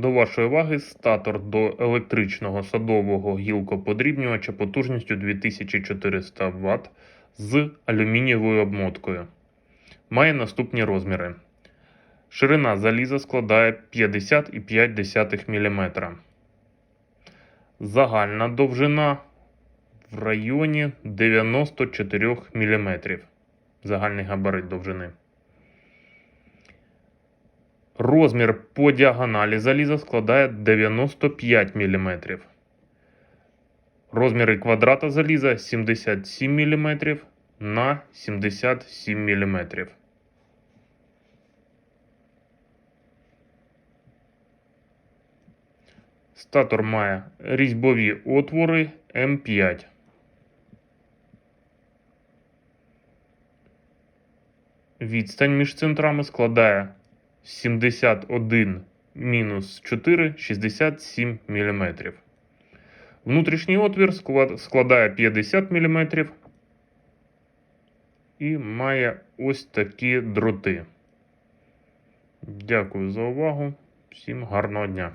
До вашої уваги статор до електричного садового гілкоподрібнювача потужністю 2400 Вт з алюмінієвою обмоткою. Має наступні розміри. Ширина заліза складає 50,5 мм. Загальна довжина в районі 94 мм. Загальний габарит довжини. Розмір по діагоналі заліза складає 95 мм. Розміри квадрата заліза 77 мм на 77 мм. Статор має різьбові отвори М5. Відстань між центрами складає 71 мінус 4 67 мм. Внутрішній отвір складає 50 мм і має ось такі дроти. Дякую за увагу. Всім гарного дня!